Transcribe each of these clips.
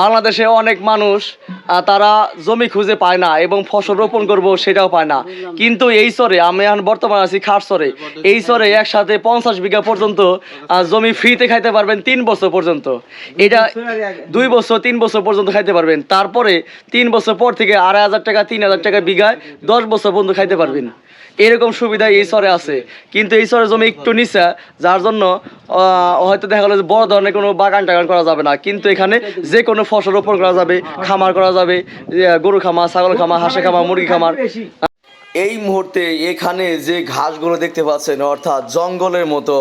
বাংলাদেশে অনেক মানুষ তারা জমি খুঁজে পায় না এবং ফসল রোপণ করব সেটাও পায় না। কিন্তু এই চরে আমি এখন বর্তমানে আছি খাট চরে এই চরে একসাথে পঞ্চাশ বিঘা পর্যন্ত জমি ফ্রিতে খাইতে পারবেন তিন বছর পর্যন্ত। এটা দুই বছর তিন বছর পর্যন্ত খাইতে পারবেন। তারপরে তিন বছর পর থেকে আড়াই হাজার টাকা তিন হাজার টাকা বিঘায় দশ বছর পর্যন্ত খাইতে পারবেন। এরকম সুবিধা এই চরে আছে। কিন্তু এই চরে জমি একটু নিচা যার জন্য হয়তো দেখা গেলো যে বড় ধরনের কোনো বাগান টাগান করা যাবে না। কিন্তু এখানে যে কোনো ফসল রোপণ করা যাবে, খামার করা যাবে গরু খামার, ছাগল খামার, হাঁসের খামার, মুরগি খামার। এই মুহূর্তে এখানে যে ঘাসগুলো দেখতে পাচ্ছেন, অর্থাৎ জঙ্গলের মতো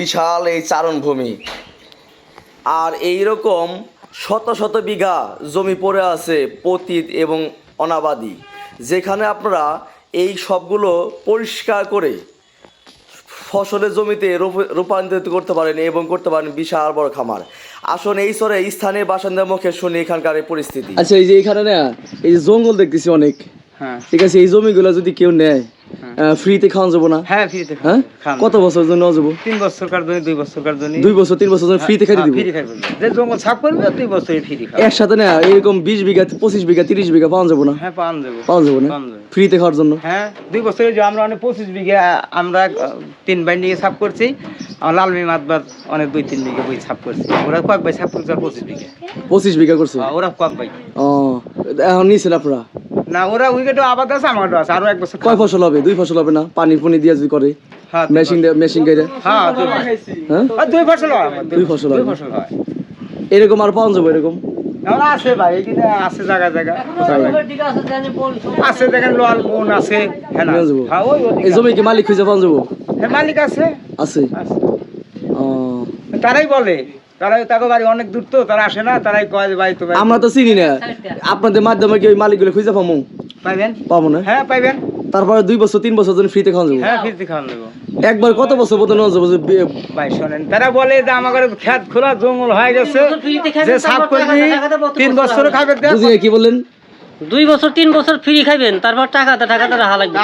বিশাল এই চারণভূমি আর এই রকম শত শত বিঘা জমি পড়ে আছে, পতিত এবং অনাবাদি। যেখানে আপনারা এই সবগুলো পরিষ্কার করে ফসলের জমিতে রূপ- রূপান্তরিত করতে পারেন এবং করতে পারেন বিশাল বড় খামার। আসুন এই সরে স্থানীয় বাসিন্দার মুখে শুনি এখানকার এই পরিস্থিতি। আচ্ছা এই যে এখানে না এই যে জঙ্গল দেখতেছি অনেক। হ্যাঁ। ঠিক আছে এই জমিগুলো যদি কেউ নেয় ফ্রিতে খাওয়ান যাব না? হ্যাঁ ফ্রিতে হ্যাঁ? কত বছর জন্য যাব? তিন বছর কার জন্য দুই বছর কার জন্য? দুই বছর তিন বছর জন্য ফ্রিতে খাইতে দিব? ফ্রি খাইবে যে জঙ্গল সাফ করবে দুই বছরে ফ্রি খাবে একসাথে না এরকম বিশ বিঘা পঁচিশ বিঘা তিরিশ বিঘা পাওয়া যাব না? হ্যাঁ পান দেবো পাওয়া যাব না? ফ্রিতে খাওয়ার জন্য? হ্যাঁ দুই বছরে যে আমরা অনেক পঁচিশ বিঘা আমরা তিন ভাই নিয়ে সাফ করছি। আর লালমি মাতবার অনেক দুই তিন বিঘা বই সাফ করছি। ওরা কয়েক ভাই সাফ করছে আর পঁচিশ বিঘা। পঁচিশ বিঘা করছে? ওরা কয়েক ভাই। ও এখন নিয়েছেন আপনারা? না ওরা উইকেটও আবাদ আছে আমারও আছে আরও এক বছর কয় ফসল হবে? দুই ফসল হবে না? পানি পুনি দিয়ে যদি করে হ্যাঁ মেশিন মেশিন গাইরে হ্যাঁ দুই ফসল। হ্যাঁ? আর দুই ফসল হয় দুই ফসল হয়। এরকম আর পাওয়া যাব এরকম? আছে ভাই এখানে আছে জায়গা জায়গা। আছে দেখেন লোয়াল কোন আছে হ্যাঁ। হ্যাঁ এই জমি কি মালিক খুঁজে পাওয়া যাব? হ্যাঁ, মালিক আছে। আছে? আছে। ও। তারাই বলে। তারাই তাকে বাড়ি অনেক দূর তো তারা আসে না তারাই কয় যে ভাই তো ভাই। আমরা তো চিনি না। আপনাদের মাধ্যমে কি ওই মালিকগুলো খুঁজে পাবো পাইবেন? পাবো না? হ্যাঁ পাইবেন। তারপরে দুই বছর তিন বছর জন্য ফ্রিতে খাওয়া যাব। হ্যাঁ ফিরতে খাওয়ান দেবো একবার কত বছর পর্যন্ত নেওয়া যাব ভাই শোনেন তারা বলে যে আমাদের খেত খোলা জঙ্গল হয়ে গেছে যে সাফ করবি তিন বছর খাবে। বুঝি কি বললেন? দুই বছর তিন বছর ফ্রি খাইবেন তারপর টাকাতে টাকাতে রাখা লাগবে।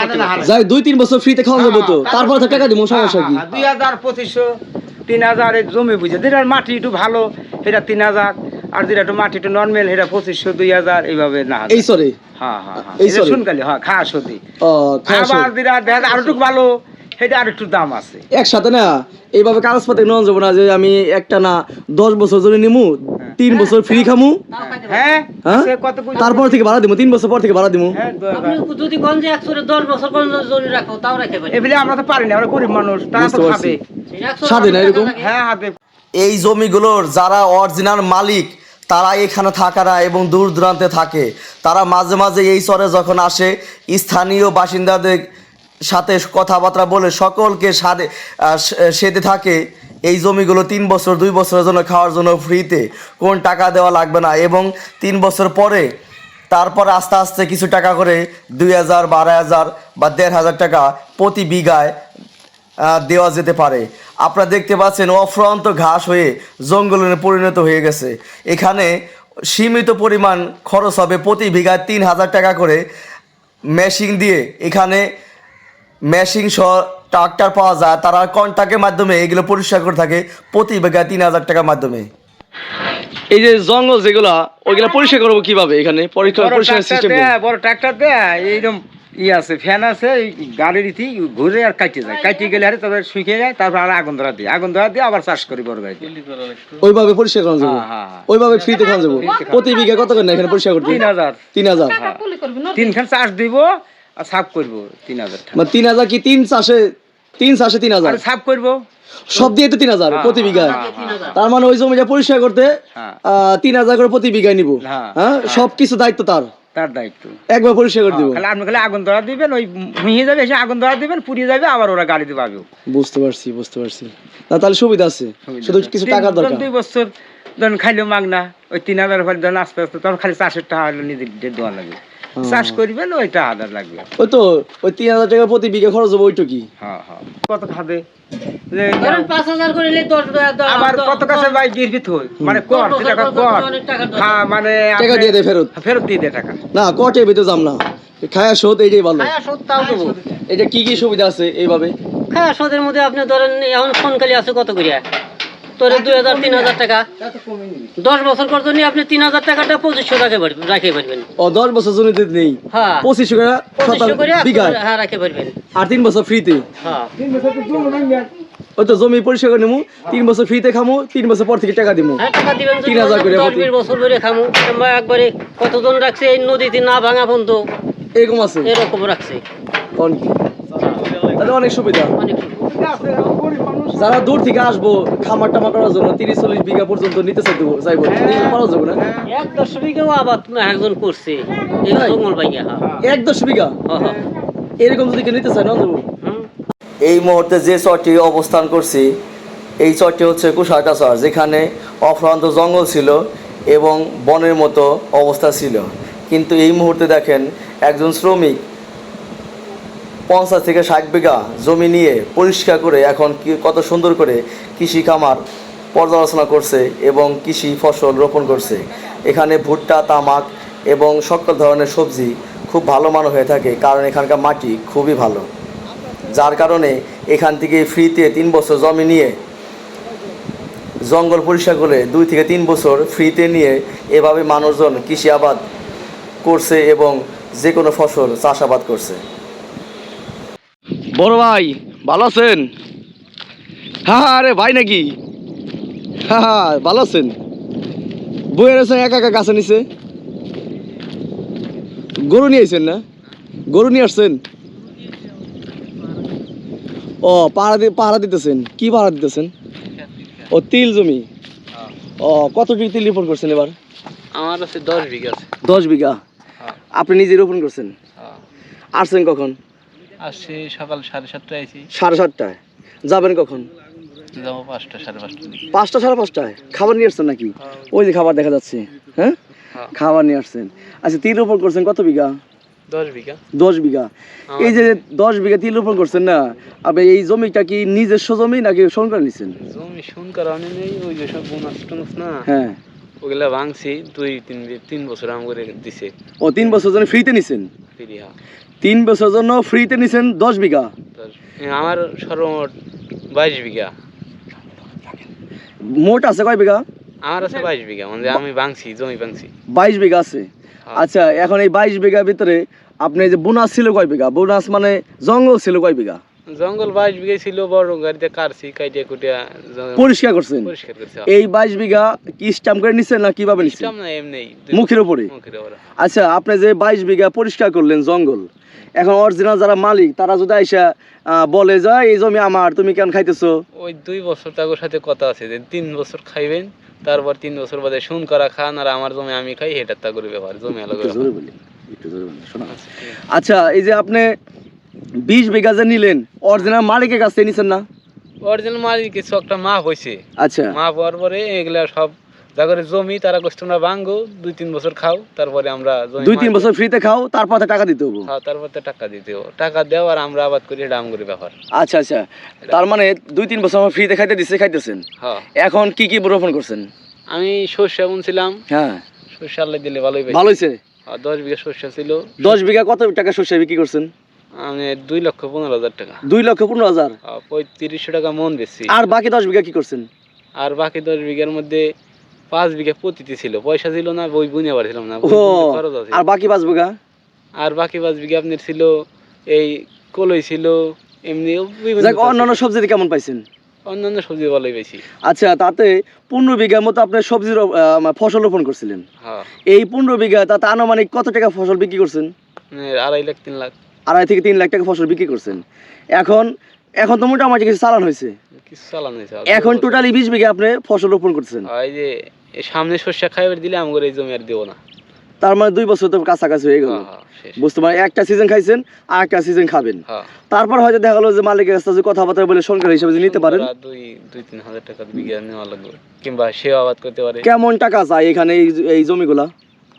যাই দুই তিন বছর ফ্রিতে খাওয়া যাব তো। তারপর তো টাকা দিব সমস্যা কি? হ্যাঁ, দুই হাজার পঁচিশশো। তিন হাজার এই জমি বুঝে। যেটার মাটি একটু ভালো সেটা তিন হাজার। আর যেটা একটু মাটি একটু নর্মাল সেটা পঁচিশশো দুই হাজার এইভাবে না এই সরে? হ্যাঁ হ্যাঁ হ্যাঁ? শুনকালি হ্যাঁ খাস হতি ও খাওয়া আবার যেটা দেখা যায় আরও একটু ভালো সেটা আর একটু দাম আছে। একসাথে না? এইভাবে কাগজপাতি নেওয়া যাব না যে আমি একটা না দশ বছর জন্য নিমু তিন বছর ফ্রি খামু। হ্যাঁ? হ্যাঁ? সে কত বুঝে- তারপর থেকে ভাড়া দিব তিন বছর পর থেকে ভাড়া দিব হ্যাঁ। যদি যে একশো দশ বছর পর্যন্ত জমি রাখো তাও রাখতে পারি আমরা তো পারি না আমরা গরিব মানুষ তারা তো। খাবে। স্বাধীন এরকম? হ্যাঁ এই জমিগুলোর যারা অরিজিনাল মালিক তারা এখানে থাকে না এবং দূর দূরান্তে থাকে। তারা মাঝে মাঝে এই চরে যখন আসে স্থানীয় বাসিন্দাদের সাথে কথাবার্তা বলে সকলকে সাদে আহ, সে- থাকে। এই জমিগুলো তিন বছর, দুই বছরের জন্য খাওয়ার জন্য ফ্রিতে কোন টাকা দেওয়া লাগবে না। এবং তিন বছর পরে, তারপর আস্তে আস্তে কিছু টাকা করে দুই হাজার, বারো হাজার বা দেড় হাজার টাকা প্রতি বিঘায় দেওয়া যেতে পারে। আপনারা দেখতে পাচ্ছেন, অফ্রান্ত ঘাস হয়ে জঙ্গলে পরিণত হয়ে গেছে। এখানে সীমিত পরিমাণ খরচ হবে প্রতি বিঘায় তিন হাজার টাকা করে মেশিন দিয়ে। এখানে মেশিন সহ ট্রাক্টর পাওয়া যায় তারা কন্ট্রাক্টের মাধ্যমে এগুলো পরিষ্কার করে থাকে প্রতি বিঘায় তিন হাজার টাকার মাধ্যমে। এই যে জঙ্গল যেগুলা ওইগুলা পরিষ্কার করব কীভাবে এখানে? পরীক্ষা বড় ট্রাক্টর বড় ট্রাক্টর দেয় এইরকম ই আছে ফ্যান আছে এই গাড়ির ইতি ঘুরে আর কাটতে যায়। গেলে আরে তবে শুকিয়ে যায় তারপর আর আগুন ধরা দিয়ে। আগুন ধরা দিয়ে আবার চাষ করি বড় ওইভাবে পরিষ্কার করা যাবে? হ্যাঁ, হ্যাঁ, হ্যাঁ। ওইভাবে ফ্রিতে খাওয়া যাব? প্রতি বিঘা কত করে এখানে পরিষ্কার করতে? তিন হাজার। তিন হাজার। তিনখান চাষ দিব সাফ করব তিন হাজার টাকা। মানে তিন হাজার কি তিন চাষে তিন চাষে তিন হাজার? আর সাফ করব। সব দিয়ে তো তিন হাজার প্রতি বিঘায়। তার মানে ওই জমিটা পরিষ্কার করতে হ্যাঁ। তিন হাজার করে প্রতি বিঘায় নিব। হ্যাঁ, হ্যাঁ। সব কিছু দায়িত্ব তার। তার দায়িত্ব। একবার পরিষ্কার করে দিব। খালি আপনি খালি আগুন ধরা দিবেন ওই মিহি যাবে এসে আগুন ধরা দিবেন পুড়িয়ে যাবে আবার ওরা গাড়িতে পাবে বুঝতে পারছি বুঝতে পারছি। না তাহলে সুবিধা আছে। শুধু কিছু টাকার দরকার। দুই বছর ধরেন খাইলেও মাগনা ওই তিন হাজার ফলে ধরেন আস্তে আস্তে তখন খালি চাষের টাকা হলো নিজের দেওয়া লাগে। চাষ করবেন হাজার লাগবে। ওই তো ওই তিন হাজার টাকা প্রতি বিঘা খরচ হবে ওইটুকি। হ্যাঁ হ্যাঁ। কত খাবে? আবার কত কাছে ভাই গিরবিত হই মানে কর টাকা কর। হ্যাঁ মানে টাকা দিয়ে দেয় ফেরত। ফেরত দিয়ে দে টাকা। না কটে ভিতরে যাম না। খায়া শোধ এইটাই ভালো। খায়া শোধ তাও দেবো। এটা কি কি সুবিধা আছে এইভাবে? খায়া শোধের মধ্যে আপনি ধরেন এখন ফোন খালি আছে কত করিয়া? তোরে দুই হাজার তিন হাজার টাকা। দশ বছর পর জন্য আপনি তিন হাজার টাকাটা পঁচিশশো পারবেন রাখে পারবেন। ও দশ বছর জমিতে নেই হ্যাঁ। পঁচিশশো টাকা পঁচিশশো করে হ্যাঁ রাখে পারবেন। আর তিন বছর ফ্রিতে। হ্যাঁ। ওই তো জমি পরিষ্কার করে নেব তিন বছর ফ্রিতে খামু তিন বছর পর থেকে টাকা হ্যাঁ টাকা যদি তিন হাজার করে বছর খামু। একবারে কতজন রাখছে এই নদীতে না ভাঙা পর্যন্ত? এরকম আছে। এরকম রাখছে। তাহলে অনেক সুবিধা। অনেক যারা দূর থেকে আসব খামার টামার করার জন্য তিরিশ চল্লিশ বিঘা পর্যন্ত নিতে চাইব। চাইব নিতে পারা যাবে না? এক দশ বিঘাও আবাদ একজন করছে। হ্যাঁ। এক দশ বিঘা? হ্যাঁ, হ্যাঁ। এরকম যদি কেউ নিতে চায় না হুম। এই মুহূর্তে যে চরটি অবস্থান করছি এই চরটি হচ্ছে কুশাটা চর যেখানে অফ্রান্ত জঙ্গল ছিল এবং বনের মতো অবস্থা ছিল। কিন্তু এই মুহূর্তে দেখেন একজন শ্রমিক পঞ্চাশ থেকে ষাট বিঘা জমি নিয়ে পরিষ্কার করে এখন কত সুন্দর করে কৃষি খামার পর্যালোচনা করছে এবং কৃষি ফসল রোপণ করছে। এখানে ভুট্টা, তামাক এবং সকল ধরনের সবজি খুব ভালো মান হয়ে থাকে কারণ এখানকার মাটি খুবই ভালো। যার কারণে এখান থেকে ফ্রিতে তিন বছর জমি নিয়ে জঙ্গল পরিষ্কার করে দুই থেকে তিন বছর ফ্রিতে নিয়ে এভাবে মানুষজন কৃষি আবাদ করছে এবং যে কোনো ফসল চাষাবাদ করছে। বড় ভাই ভালো আছেন? হ্যাঁ হ্যাঁ আরে ভাই নাকি? হ্যাঁ হ্যাঁ ভালো আছেন? বইয়ের আছে একা একা গাছে নিছে। গরু নিয়ে আইছেন না? গরু নিয়ে আসছেন? ও পাহাড়া দিয়ে পাহারা দিতেছেন। কি পাহারা দিতেছেন? ও তিল জমি? ও কতটি তিল রোপণ করছেন এবার? আমার আছে দশ বিঘা আছে। দশ বিঘা? আপনি নিজে রোপণ করছেন? আসছেন কখন? আসছে সকাল সাড়ে সাতটায় আইছি। সাড়ে সাতটায়। যাবেন কখন? যাব পাঁচটা সাড়ে পাঁচটা পাঁচটা সাড়ে পাঁচটায়? খাবার নিয়ে আসছেন নাকি? ওই যে খাবার দেখা যাচ্ছে হ্যাঁ? হ্যাঁ। খাবার নিয়ে আসছেন। আচ্ছা তিল রোপণ করছেন কত বিঘা? দশ বিঘা। দশ বিঘা। এই যে দশ বিঘা তিল রোপণ করছেন না আপনি এই জমিটা কি নিজস্ব জমি নাকি সরকার নিছেন? জমি কারণে নেই ওই যে সব বোনাস টোনাস না হ্যাঁ। ওগুলা ভাঙছি দুই তিন তিন বছর আম করে দিছে। ও তিন বছর জন্য ফ্রিতে নিছেন? ফিরিয়া তিন বছর জন্য ফ্রিতে নিছেন দশ বিঘা। আমার সর্বমোট বাইশ বিঘা। মোট আছে কয় বিঘা? আমার আছে বাইশ বিঘা মানে আমি ভাঙছি জমি ভাঙছি। বাইশ বিঘা আছে। আচ্ছা এখন এই বাইশ বিঘার ভিতরে আপনি যে বোনাস ছিল কয় বিঘা? বোনাস মানে জঙ্গল ছিল কয় বিঘা? জঙ্গল বাইশ বিঘা ছিল বড় গাড়িতে কাটছি কুটিয়া পরিষ্কার করছেন? পরিষ্কার করছে এই বাইশ বিঘা কি স্টাম্প করে নিচ্ছেন না কীভাবে নিচ্ছেন সিস্টেম না এমনি। মুখের উপরে মুখের উপরে আচ্ছা আপনি যে বাইশ বিঘা পরিষ্কার করলেন জঙ্গল এখন অরিজিনাল যারা মালিক তারা যদি আইসা বলে যে এই জমি আমার তুমি কেন খাইতেছো? ওই দুই বছর তাগোর সাথে কথা আছে যে তিন বছর খাইবেন তারপর তিন বছর বাদে শুন করা খান আর আমার জমি আমি খাই এটা তাগর ব্যাপার জমি আলাদা একটু জোরে বলি একটু জোরে বলি শোনা। আচ্ছা এই যে আপনি বিশ বিঘা যে নিলেন অরিজিনাল মালিকের কাছ নিছেন না? অরিজিনাল মালিক কিছু একটা মাপ হয়েছে। আচ্ছা। মাপ হওয়ার পরে এগুলা সব জাগরের জমি তারা কষ্ট তোমরা ভাঙ্গো দুই তিন বছর খাও তারপরে আমরা দুই তিন বছর ফ্রিতে খাও তারপর টাকা দিতে হবে। খাও তারপর টাকা দিতে হবে। টাকা দেও আর আমরা আবাদ করি এটা আমগরি ব্যাপার। আচ্ছা আচ্ছা। তার মানে দুই তিন বছর আমার ফ্রিতে খাইতে দিচ্ছে খাইতেছেন? হ্যাঁ। এখন কি কি রোপণ করছেন? আমি সর্ষে বুনছিলাম। হ্যাঁ। সর্ষে আল্লাহ দিলে ভালোই পাইছি ভালো হয়েছে? আর দশ বিঘা সর্ষে ছিল। দশ বিঘা কত টাকা সর্ষে বিক্রি করছেন? দুই লক্ষ পনেরো হাজার টাকা। দুই লক্ষ পনেরো হাজার? পঁয়ত্রিশশো টাকা মন বেশি। আর বাকি দশ বিঘা কি করছেন? আর বাকি দশ বিঘার মধ্যে পাঁচ বিঘা পতিতে ছিল। পয়সা ছিল না বই বুনে পারছিলাম না। আর বাকি পাঁচ বিঘা? আর বাকি পাঁচ বিঘা আপনার ছিল এই কলই ছিল এমনি অন্যান্য ছিল। সবজিতে কেমন পাইছেন? অন্যান্য সবজি ভালোই বেশি আচ্ছা তাতে পনেরো বিঘার মতো আপনি সবজির ফসল রোপণ করছিলেন। হ্যাঁ। এই পনেরো বিঘা তাতে আনুমানিক কত টাকা ফসল বিক্রি করছেন? মানে আড়াই লাখ তিন লাখ। আড়াই থেকে তিন লাখ টাকা ফসল বিক্রি করছেন। এখন এখন তো মোটামুটি কিছু চালান হয়েছে। এখন। টোটালি বিশ বিঘা আপনি ফসল রোপণ করছেন। এই যে সামনে শস্য খাইবার দিলে আমাদের এই জমি আর দেবো না। তার মানে দুই বছর তো কাছাকাছি হয়ে গেল। হ্যাঁ হ্যাঁ বুঝতে পারেন একটা সিজন খাইছেন আর একটা সিজন খাবেন। হ্যাঁ। তারপর হয়তো দেখা গেলো যে মালিকের কাছে যে কথাবার্তা বলে সরকার হিসেবে যে নিতে পারেন। দুই দুই তিন হাজার টাকা বিঘা নেওয়া লাগবে। কিংবা সেও আবাদ করতে পারে। কেমন টাকা চাই এখানে এই জমিগুলা?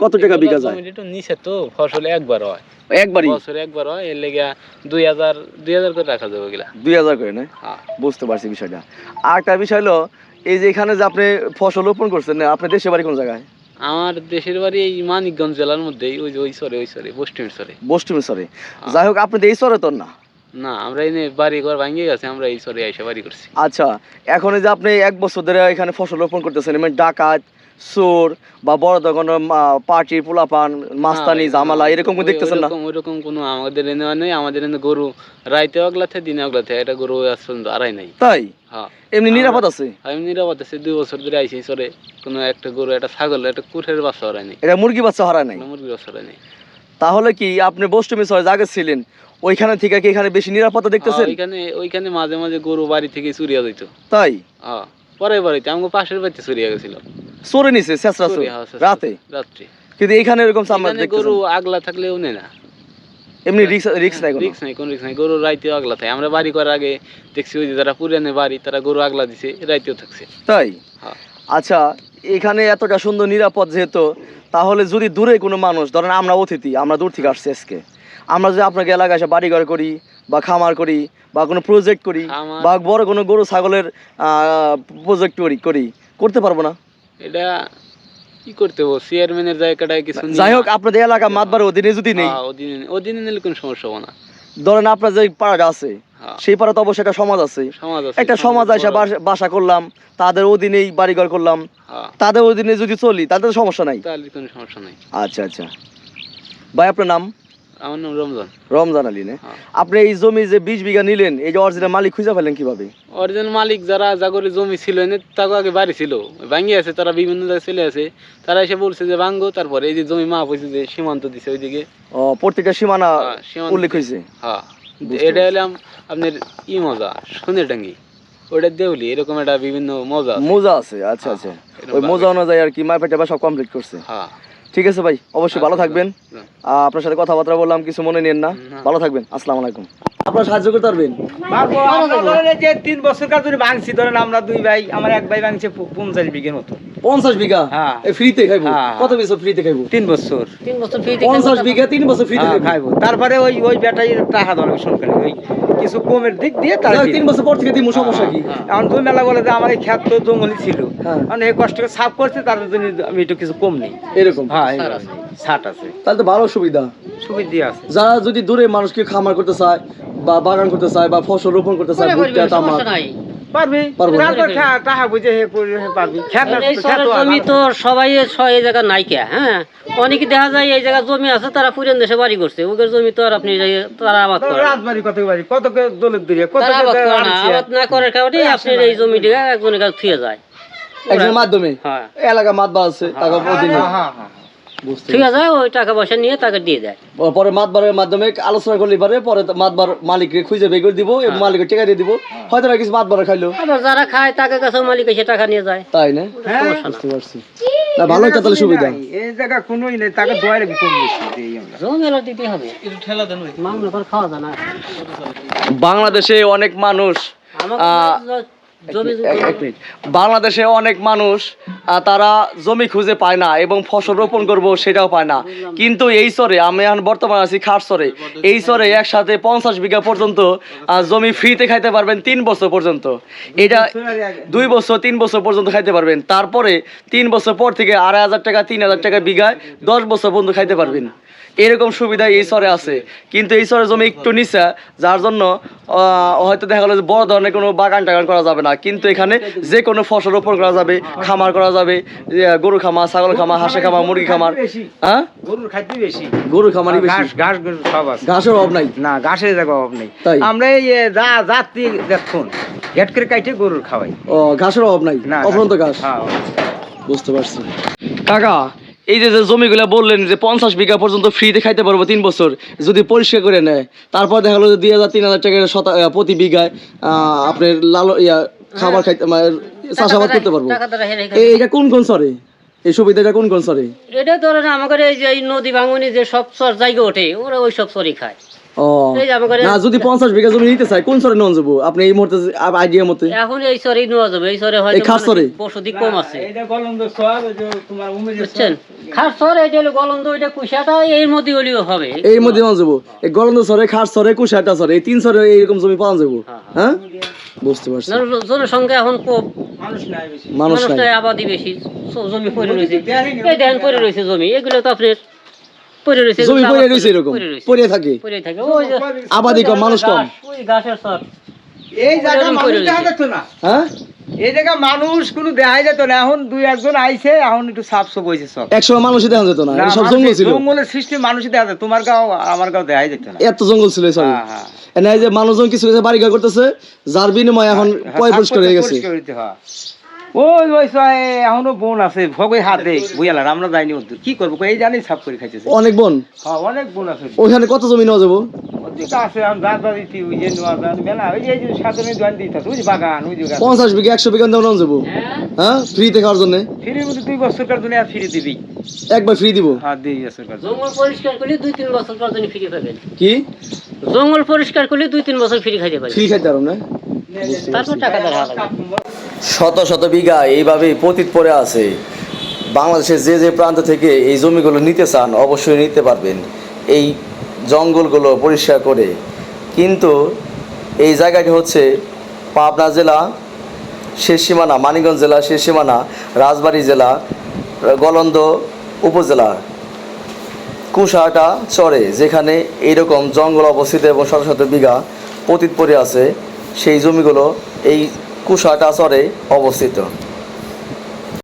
কত টাকা বিঘা যায়? একটু নিচে তো ফসল একবার হয়। একবারই? বছরে একবার হয় এর লেগে দুই হাজার দুই হাজার করে রাখা যাবে ওগুলা। দুই হাজার করে না? হ্যাঁ। বুঝতে পারছি বিষয়টা। আর একটা বিষয় হলো এই যে এখানে যে আপনি ফসল রোপণ করছেন না আপনার দেশে বাড়ি কোন জায়গায়? আমার দেশের বাড়ি এই মানিকগঞ্জ জেলার মধ্যেই ওই যে ওই সরে ওই সরে পশ্চিম সরে। বস্টুমি সরে। যাই হোক আপনি এই সরে তো না? না আমরা এনে বাড়ি ঘর ভাঙিয়ে গেছে আমরা এই সরে এসে বাড়ি করছি। আচ্ছা এখন যে আপনি এক বছর ধরে এখানে ফসল রোপণ করতেছেন মানে ডাকাত চোর বা বড় ধরনের পার্টি পোলাপান মাস্তানি জামালা এরকম দেখতেছেন না? ওইরকম- কোনো আমাদের এনে নেই। আমাদের এনে গরু রাইতে অগলাতে দিনে অগলাতে এটা গরু পর্যন্ত আড়াই নাই। তাই? হ্যাঁ। এমনি নিরাপদ আছে? আমি নিরাপদ আছি। দুই বছর ধরে আইসি সরে কোনো একটা গরু একটা ছাগল একটা কুঠের বাচ্চা হারাই নাই। এটা মুরগি বাচ্চা হারায় নাই? কোনো মুরগির বাচ্চা হারাই নাই। তাহলে কি আপনি বষ্টমী সরে জায়গা ছিলেন ওইখানে থেকে কি এখানে বেশি নিরাপত্তা দেখতেছেন? হ্যাঁ, ওইখানে ওইখানে মাঝে মাঝে গরু বাড়ি থেকে চুরিয়া যেত তাই? হ্যাঁ পরে বাড়িতে আমাকে পাশের বাড়িতে চুরিয়া গেছিল। চোরে নিছে চোর হ্যাঁ, রাতে রাত্রে। কিন্তু এখানে এরকম দেখতেছেন? গরু আগলা থাকলেও না। এমনি রিক্স রিক্স নাই কোনো? রিক্স নাই কোন রিক্স নাই। গরু আগলা থাকে। আমরা বাড়ি করার আগে দেখছি ওই যে যারা পুরানে বাড়ি তারা গরু আগলা দিছে রাইতেও থাকছে। তাই? হ্যাঁ। আচ্ছা এখানে এতটা সুন্দর নিরাপদ যেহেতু তাহলে যদি দূরে কোনো মানুষ ধরেন আমরা অতিথি আমরা দূর থেকে আসছি আজকে আমরা যদি আপনাকে এলাকায় এসে বাড়িঘর করি বা খামার করি বা কোনো প্রজেক্ট করি বা বড় কোনো গরু ছাগলের প্রজেক্ট করি করি করতে পারব না? এটা কি করতে হবে? চেয়ারম্যানের জায়গাটায় কিছু যাই হোক আপনাদের এলাকা মাতবার অধীনে যদি নেই। হ্যাঁ, ওদিনে ওদিনে নিলে কোনো সমস্যা হবে না। ধরেন আপনার যে পাড়াটা আছে হ্যাঁ, সেই পাড়াতে অবশ্যই একটা সমাজ আছে। একটা সমাজ এসে বাসা করলাম তাদের অধীনেই বাড়িঘর করলাম। হ্যাঁ, তাদের অধীনে যদি চলি তাদের তো সমস্যা নাই। তাহলে কোনো সমস্যা নাই। আচ্ছা আচ্ছা। ভাই আপনার নাম? আমার নাম রমজান। রমজান আলী না? হ্যাঁ। আপনি এই জমি যে বিশ বিঘা নিলেন এই যে অরিজিনাল মালিক খুঁজে পেলেন কীভাবে? অরিজিনাল মালিক যারা জাগরে জমি ছিল এনে তাকে আগে বাড়ি ছিল। ভাঙ্গি আছে তারা বিভিন্ন জায়গায় চলে আছে তারা এসে বলছে যে ভাঙ্গো। তারপরে এই যে জমি মাপ হয়েছে যে সীমান্ত দিছে ওইদিকে। ও প্রত্যেকটা সীমানা হ্যাঁ, উল্লেখ হয়েছে? হ্যাঁ। এটা হলাম আপনার ই মজা সোনের ডাঙ্গি। ওটা দেউলি এরকম একটা বিভিন্ন মজা। মোজা আছে আচ্ছা আচ্ছা। ওই। মোজা অনুযায়ী আর কি বা সব কমপ্লিট করছে। হ্যাঁ। ঠিক আছে ভাই অবশ্যই ভালো থাকবেন। আপনার সাথে কথাবার্তা বললাম কিছু মনে নেন না। না। ভালো থাকবেন আসসালামু আলাইকুম। আপনার সাহায্য করতে পারবেন? যে তিন বছর কাজ ধরে ভাঙছি ধরেন আমরা দুই ভাই আমার এক ভাই ভাঙছে পঞ্চাশ বিঘের মতো। পঞ্চাশ বিঘা? হ্যাঁ। ফ্রিতে খাইবো? হ্যাঁ। কত বছর ফ্রিতে খাইবো? তিন বছর। তিন বছর ফ্রি পঞ্চাশ বিঘা তিন বছর ফ্রিতে হ্যাঁ, খাইবো। তারপরে ওই ওই বেটাই টাকা ধরবে সরকারি ওই কিছু কমের দিক দিয়ে তার তিন বছর পর থেকে মশা সমস্যা কি? এখন তুমি মেলা বলে যে আমার এই খ্যাত তো জঙ্গলি ছিল। হ্যাঁ। মানে এই কষ্টকে সাফ করছে তার জন্য আমি একটু কিছু কম নেই। এরকম? হ্যাঁ ছাট আছে। তাহলে তো ভালো সুবিধা। সুবিধা আছে। যারা যদি দূরে মানুষকে খামার করতে চায় বা বাগান করতে চায় বা ফসল রোপণ করতে চায় ভুট্টা তামাক পারবি? তারপর টাকা বুঝে হে করে পারবি। খ্যাত এই শহরের জমি তো সবাই এই জায়গা নাইকা হ্যাঁ? অনেকে দেখা যায় এই জায়গা জমি আছে তারা পুরান দেশে বাড়ি করছে। ওদের জমি তো আর আপনি তারা আবাদ করে রাজবাড়ি কত বাড়ি? কত দলের দূরে কত আবাদ না। আবাদ না করার কারণে আপনার এই জমিটা একজনের কাছে থুয়ে যায়। একজনের মাধ্যমে? হ্যাঁ। এলাকা মাতবার আছে টাকা হ্যাঁ, হ্যাঁ, হ্যাঁ। থুয়ে যায় ওই টাকা পয়সা নিয়ে তাকে দিয়ে দেয়। পরে মাতবারের মাধ্যমে আলোচনা করলে পারে পরে মাতবার মালিককে খুঁজে বের করে দিব এবং মালিকের টাকা দিয়ে দিব। হয়তো না কিছু মাতবারে খাইলো। আবার যারা খায় তাকে কাছে মালিক এসে টাকা নিয়ে যায়। তাই না? হ্যাঁ। বুঝতে পারছি। না ভালো একটা তাহলে সুবিধা। এই জায়গা কোনোই নেই তাকে দোয়াই লাগবে কম বেশি এই আমরা। জমি এলো দিতে মামলা করে খাওয়া যায় না। বাংলাদেশে অনেক মানুষ বাংলাদেশে অনেক মানুষ তারা জমি খুঁজে পায় না এবং ফসল রোপণ করব সেটাও পায় না। কিন্তু এই চরে আমি এখন বর্তমানে আছি খাট চরে এই চরে একসাথে পঞ্চাশ বিঘা পর্যন্ত জমি ফ্রিতে খাইতে পারবেন তিন বছর পর্যন্ত। এটা দুই বছর তিন বছর পর্যন্ত খাইতে পারবেন। তারপরে তিন বছর পর থেকে আড়াই হাজার টাকা তিন হাজার টাকা বিঘায় দশ বছর পর্যন্ত খাইতে পারবেন। এরকম সুবিধা এই চরে আছে। কিন্তু এই চরে জমি একটু নিচা যার জন্য হয়তো দেখা গেলো যে বড় ধরনের কোনো বাগান টাগান করা যাবে না। কিন্তু এখানে যে কোনো ফসল রোপণ করা যাবে খামার করা যাবে গরু খামার ছাগল খামার হাঁসে খামার মুরগি খামার। হ্যাঁ? গরুর খাদ্য বেশি। গরু খামারই বেশি। ঘাস ঘাস সব আছে। ঘাসের অভাব নাই। না ঘাসের জায়গা অভাব নেই। তাই? আমরা এই যা যাত্রী দেখুন করে কাইটে গরুর খাওয়াই। ও ঘাসের অভাব নাই? না অফরন্ত ঘাস? হ্যাঁ বুঝতে পারছি। কাকা এই যে যে জমিগুলো বললেন যে পঞ্চাশ বিঘা পর্যন্ত ফ্রিতে খাইতে পারব তিন বছর যদি পরিষ্কার করে নেয় তারপর দেখা গেলো যে দুই হাজার তিন হাজার টাকা শতা প্রতি বিঘায় আহ, আপনার লাল ইয়া খাবার খাইতে মানে চাষাবাদ করতে পারব। এটা কোন কোন সরে এই সুবিধাটা কোন কোন সরে এটা ধরেন আমাদের এই যে নদী ভাঙনি যে সব সর জায়গা ওঠে ওরা ওই সব সরি খায়। ও। না যদি পঞ্চাশ বিঘা জমি নিতে চায় কোন সরে নন যাব? আপনি এই মুহূর্তে আইডিয়া মতে এখন এই সরেই নেওয়া যাবে এই সরে হয়তো এই খাস সরে? মানুষের বসতি কম আছে। বুঝছেন? খাস সর এটা হলো গলন্দ এটা কুশাটা এর মধ্যে হলেও হবে। এই মধ্যে নন যাব। এই গলন্দ সরে খাস সরে কুশাটা সরে এই তিন সরে এইরকম জমি পাওয়া যাব। হ্যাঁ বুঝতে পারছি। জনসংখ্যা এখন কম মানুষ নাই আবাদি বেশি। জমি পড়ে রয়েছে। এই ধ্যান পড়ে রয়েছে জমি। এগুলো তো আপনার পড়ে রয়েছে জমি পড়ে রয়েছে এরকম পড়ে থাকে। পড়ে থাকে। ওই আবাদি কম মানুষ কম। ওই ঘাসের সর। এই জায়গা মানুষ দেখা যেত না। হ্যাঁ? এই জায়গা মানুষ কোনো দেখাই যেত না এখন দুই একজন আইছে এখন একটু সাফ সাফ হয়েছে সব। একসময় মানুষই দেখা যেত না না, সব জঙ্গল ছিল। জঙ্গলের সৃষ্টি মানুষই দেখা যায় তোমার গাও আমার গাও দেখাই যেত না। এত জঙ্গল ছিল হ্যাঁ, হ্যাঁ। এনে এই যে মানুষজন কিছু বাড়ি ঘর করতেছে যার বিনিময়ে এখন হ্যাঁ, পয় পরিষ্কার হয়ে গেছে। হয়। ওই ওই সয় এখনও বোন আছে ভগে হাতে বুঝালার আমরা যাইনি ওদের কি করব? এই জানি সাফ করে খাইতেছে। অনেক বোন? হ্যাঁ অনেক বোন আছে। ওইখানে কত জমি নেওয়া যাব? পঞ্চাশ বিঘা একশো বিঘা যাব? হ্যাঁ। ফ্রিতে খাওয়ার জন্য? ফিরে মধ্যে দুই বছর কার দুনিয়া ফিরে দিবি। একবার ফ্রি দিব? হ্যাঁ দুই বছর কার জঙ্গল পরিষ্কার করলে দুই তিন বছর পর ফ্রি পাবেন। কি? জঙ্গল পরিষ্কার করলে দুই তিন বছর ফ্রি খাইতে পারবেন। ফ্রি খাইতে পারো না? তারপর টাকা দেওয়া শত শত বিঘা এইভাবেই পতিত পড়ে আছে। বাংলাদেশের যে যে প্রান্ত থেকে এই জমিগুলো নিতে চান, অবশ্যই নিতে পারবেন। এই জঙ্গলগুলো পরিষ্কার করে। কিন্তু এই জায়গাটি হচ্ছে পাবনা জেলা, শেষ সীমানা, মানিকগঞ্জ জেলা, শেষ সীমানা, রাজবাড়ী জেলা, গলন্দ উপজেলা কুশাটা চরে, যেখানে এইরকম জঙ্গল অবস্থিত এবং শত শত বিঘা পতিত পড়ে আছে। সেই জমিগুলো এই কুশাটা আসরে অবস্থিত।